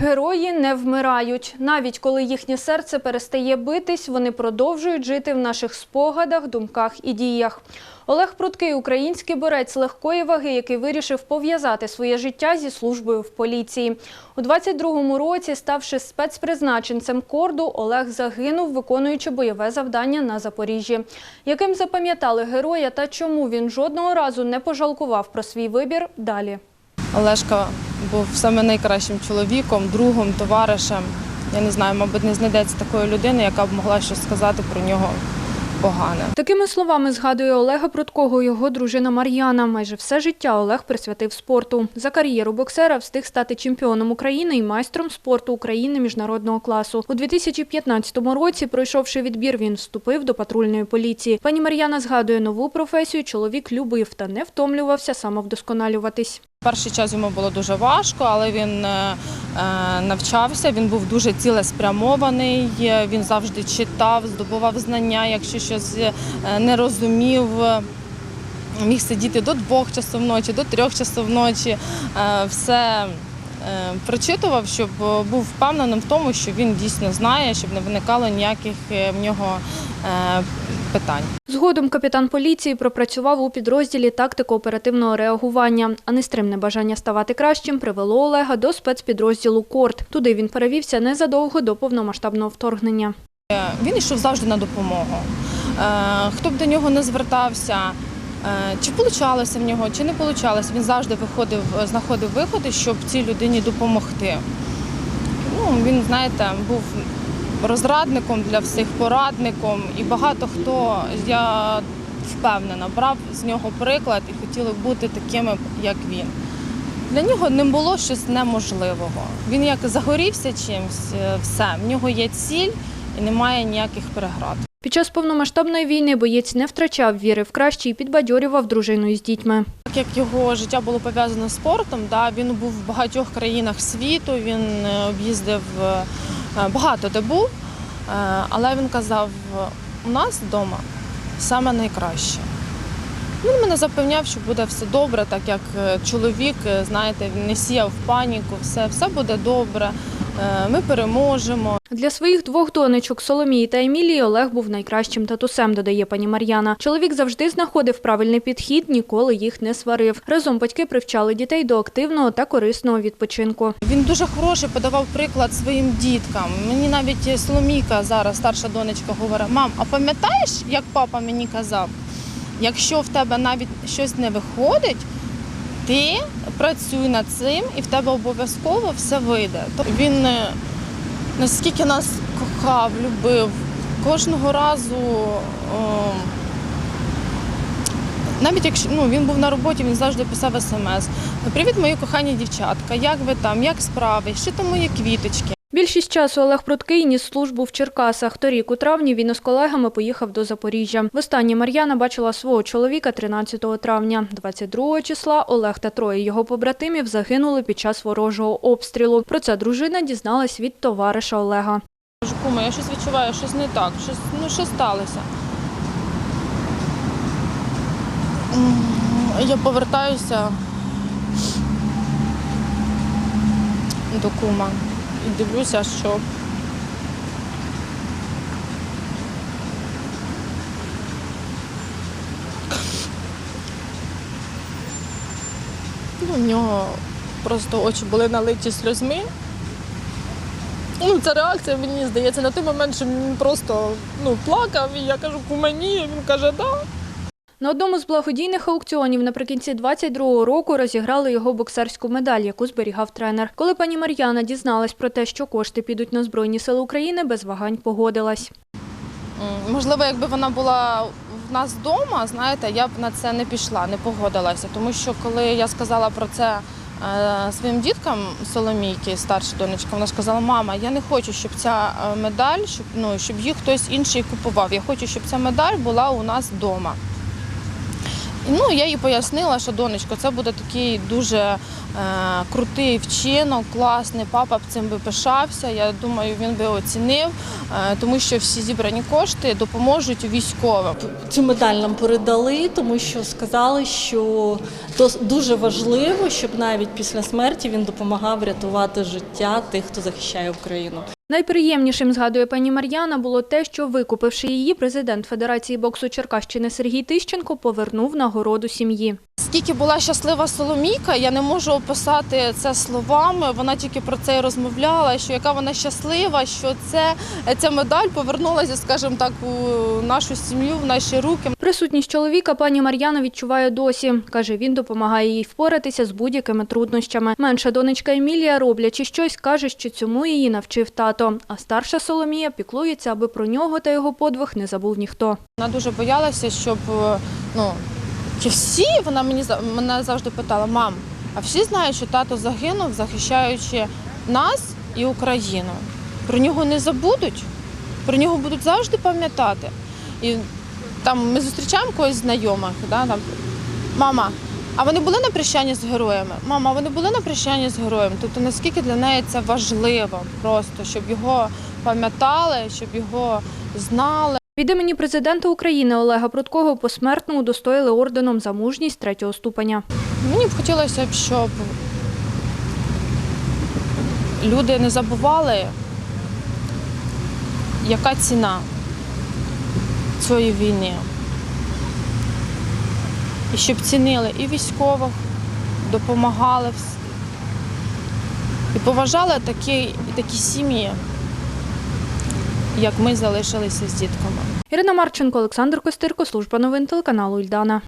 Герої не вмирають. Навіть коли їхнє серце перестає битись, вони продовжують жити в наших спогадах, думках і діях. Олег Пруткий – український борець легкої ваги, який вирішив пов'язати своє життя зі службою в поліції. У 22-му році, ставши спецпризначенцем корду, Олег загинув, виконуючи бойове завдання на Запоріжжі. Яким запам'ятали героя та чому він жодного разу не пожалкував про свій вибір – далі. Олешка був саме найкращим чоловіком, другом, товаришем. Я не знаю, мабуть, не знайдеться такої людини, яка б могла щось сказати про нього погане. Такими словами згадує Олега Пруткого його дружина Мар'яна. Майже все життя Олег присвятив спорту. За кар'єру боксера встиг стати чемпіоном України і майстром спорту України міжнародного класу. У 2015 році, пройшовши відбір, він вступив до патрульної поліції. Пані Мар'яна згадує нову професію. Чоловік любив та не втомлювався самовдосконалюватись. Перший час йому було дуже важко, але він е, е, навчався. Він був дуже цілеспрямований. е, Він завжди читав, здобував знання. Якщо щось не розумів, міг сидіти до двох часов ночі, до трьох часов ночі. Все прочитував, щоб е, був впевненим в тому, що він дійсно знає, щоб не виникало ніяких е, в нього е, питань. Згодом капітан поліції пропрацював у підрозділі тактико-оперативного реагування, а нестримне бажання ставати кращим привело Олега до спецпідрозділу «Корт». Туди він перевівся незадовго до повномасштабного вторгнення. Е, Він йшов завжди на допомогу. Е, Хто б до нього не звертався, е, чи получалося в нього, чи не получалося, він завжди виходив, знаходив виходи, щоб цій людині допомогти. Ну, він, знаєте, був розрадником для всіх, порадником, і багато хто, я впевнена, брав з нього приклад і хотіли бути такими, як він. Для нього не було щось неможливого. Він як загорівся чимось, е, все, в нього є ціль і немає ніяких переград. Під час повномасштабної війни боєць не втрачав віри в краще і підбадьорював дружину із дітьми. Так як його життя було пов'язане з спортом, да, він був в багатьох країнах світу, він е, об'їздив е, багато де був, е, але він казав, у нас вдома саме найкраще. Він мене запевняв, що буде все добре, так як е, чоловік, е, знаєте, не сіяв паніку, все, все буде добре, е, ми переможемо. Для своїх двох донечок Соломії та Емілії Олег був найкращим татусем, додає пані Мар'яна. Чоловік завжди знаходив правильний підхід, ніколи їх не сварив. Разом батьки привчали дітей до активного та корисного відпочинку. Він дуже хороший, подавав приклад своїм діткам. Мені навіть Соломійка зараз, старша донечка, говорить: мам, а пам'ятаєш, як папа мені казав, якщо в тебе навіть щось не виходить, ти працюй над цим і в тебе обов'язково все вийде. Тобто Він е, наскільки нас кохав, любив, кожного разу. о, навіть якщо ну, він був на роботі, він завжди писав смс. Привіт, мої кохані дівчатка, як ви там, як справи, що там мої квіточки. Більшість часу Олег Пруткий ніс службу в Черкасах. Торік у травні він із колегами поїхав до Запоріжжя. Востаннє Мар'яна бачила свого чоловіка 13 травня. 22 числа Олег та троє його побратимів загинули під час ворожого обстрілу. Про це дружина дізналась від товариша Олега. Кума, я щось відчуваю, щось не так, щось, ну що сталося. Я повертаюся до кума і дивлюся, що ну, в нього просто очі були налиті сльозьми. Ну, ця реакція, мені здається, на той момент, що він просто ну, плакав, і я кажу, кумані, він каже, да. На одному з благодійних аукціонів наприкінці 22-го року розіграли його боксерську медаль, яку зберігав тренер. Коли пані Мар'яна дізналась про те, що кошти підуть на Збройні сили України, без вагань погодилась. Можливо, якби вона була в нас вдома, знаєте, я б на це не пішла, не погодилася. Тому що коли я сказала про це е, своїм діткам Соломійки, старша донечка, вона сказала, мама, я не хочу, щоб ця е, медаль, щоб, ну, щоб їх хтось інший купував. Я хочу, щоб ця медаль була у нас вдома. Ну, я їй пояснила, що донечко, це буде такий дуже е, крутий вчинок, класний. Папа б цим би пишався. Я думаю, він би оцінив, е, тому що всі зібрані кошти допоможуть військовим. Цю медаль нам передали, тому що сказали, що дуже важливо, щоб навіть після смерті він допомагав рятувати життя тих, хто захищає Україну. Найприємнішим, згадує пані Мар'яна, було те, що, викупивши її, президент Федерації боксу Черкащини Сергій Тищенко повернув нагороду сім'ї. Скільки була щаслива Соломійка, я не можу описати це словами. Вона тільки про це і розмовляла, що яка вона щаслива, що це, ця медаль повернулася, скажімо так, у нашу сім'ю, в наші руки. Присутність чоловіка пані Мар'яна відчуває досі. Каже, він допомагає їй впоратися з будь-якими труднощами. Менша донечка Емілія, роблячи щось, каже, що цьому її навчив тато. А старша Соломія піклується, аби про нього та його подвиг не забув ніхто. Вона дуже боялася, щоб е, ну чи всі вона мені мене завжди питала: мам, а всі знають, що тато загинув, захищаючи нас і Україну. Про нього не забудуть, про нього будуть завжди пам'ятати. І там ми зустрічаємо когось знайомих, да, там, мама. А вони були на прощанні з героями? Мама, вони були на прощанні з героями. Тобто наскільки для неї це важливо, просто щоб його пам'ятали, щоб його знали. Від імені президента України Олега Прудкого посмертно удостоїли орденом за мужність третього ступеня. Мені б хотілося б, щоб люди не забували, яка ціна цієї війни. І щоб цінили і військових, допомагали і поважали такі, такі сім'ї, як ми залишилися з дітками. Ірина Марченко, Олександр Костирко, служба новин телеканалу Ільдана.